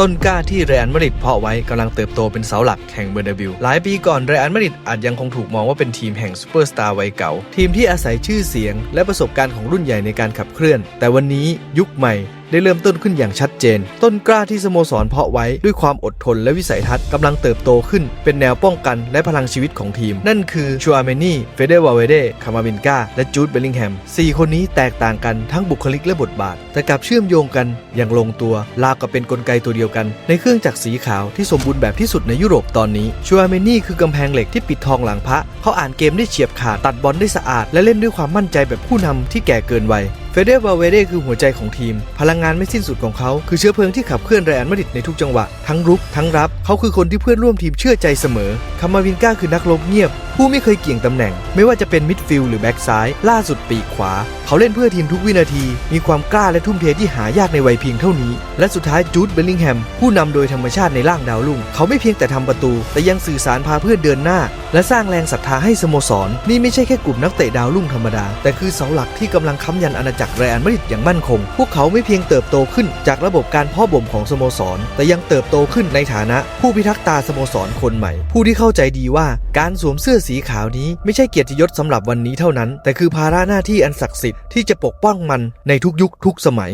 ต้นกล้าที่เรอัลมาดริดเพาะไว้กำลังเติบโตเป็นเสาหลักแห่งเบอร์นาบิวหลายปีก่อนเรอัลมาดริดอาจยังคงถูกมองว่าเป็นทีมแห่งซูเปอร์สตาร์วัยเก่า ทีมที่อาศัยชื่อเสียง และประสบการณ์ของรุ่นใหญ่ในการขับเคลื่อน แต่วันนี้ยุคใหม่ ได้เริ่มต้นขึ้นอย่างชัดเจน ต้นกล้าที่สโมสรเพาะไว้ด้วยความอดทนและวิสัยทัศน์กำลังเติบโตขึ้น เป็นแนวป้องกันและพลังชีวิตของทีม นั่นคือชัวเมนี่เฟเดวาเวเดคามาบินกาและจูดเบลลิงแฮมสี่คนนี้แตกต่างกันทั้งบุคลิกและบทบาท แต่กลับเชื่อมโยงกันอย่างลงตัวราวกับเป็นกลไกตัวเดียวกัน ในเครื่องจักรสีขาวที่สมบูรณ์แบบที่สุดในยุโรปตอนนี้ชัวเมนี่คือกำแพงเหล็กที่ปิดทองหลังพระเขาอ่านเกมได้เฉียบขาดตัดบอลได้สะอาด และเล่นด้วยความมั่นใจแบบผู้นำที่แก่เกินวัย เฟเดร์วาเวเดคือหัวใจของทีม พลังงานไม่สิ้นสุดของเขาคือเชื้อเพลิงที่ขับเคลื่อนแรอันมาดริดในทุกจังหวะ ทั้งรุกทั้งรับ เขาคือคนที่เพื่อนร่วมทีมเชื่อใจเสมอคามาวินก้าคือนักลบเงียบ ผู้ไม่เคยเกี่ยงตำแหน่ง ไม่ว่าจะเป็นมิดฟิลด์หรือแบ็กซ้าย ล่าสุดปีกขวา เขาเล่นเพื่อทีมทุกวินาที มีความกล้าและทุ่มเทที่หายากในวัยเพียงเท่านี้ และสุดท้ายจูดเบลลิงแฮม ผู้นำโดยธรรมชาติในร่างดาวรุ่ง เขาไม่เพียงแต่ทำประตู แต่ยังสื่อสารพาเพื่อนเดินหน้า และสร้างแรงศรัทธาให้สโมสร นี่ไม่ใช่แค่กลุ่มนักเตะดาวรุ่งธรรมดา แต่คือเสาหลักที่กำลังค้ำยันอาณาจักรเรอัลมาดริดอย่างมั่นคง พวกเขาไม่เพียงเติบโตขึ้น จากระบบการพ่อบ่มของสโมสร แต่ยังเติบโตขึ้นในฐานะ ผู้พิทักษ์ตาสโมสรคนใหม่ ผู้ที่เข้าใจดีว่าการสวมเสื้อสีขาวนี้ไม่ใช่เกียรติยศสำหรับวันนี้เท่านั้น แต่คือภาระหน้าที่อันศักดิ์สิทธิ์ที่จะปกป้องมันในทุกยุคทุกสมัย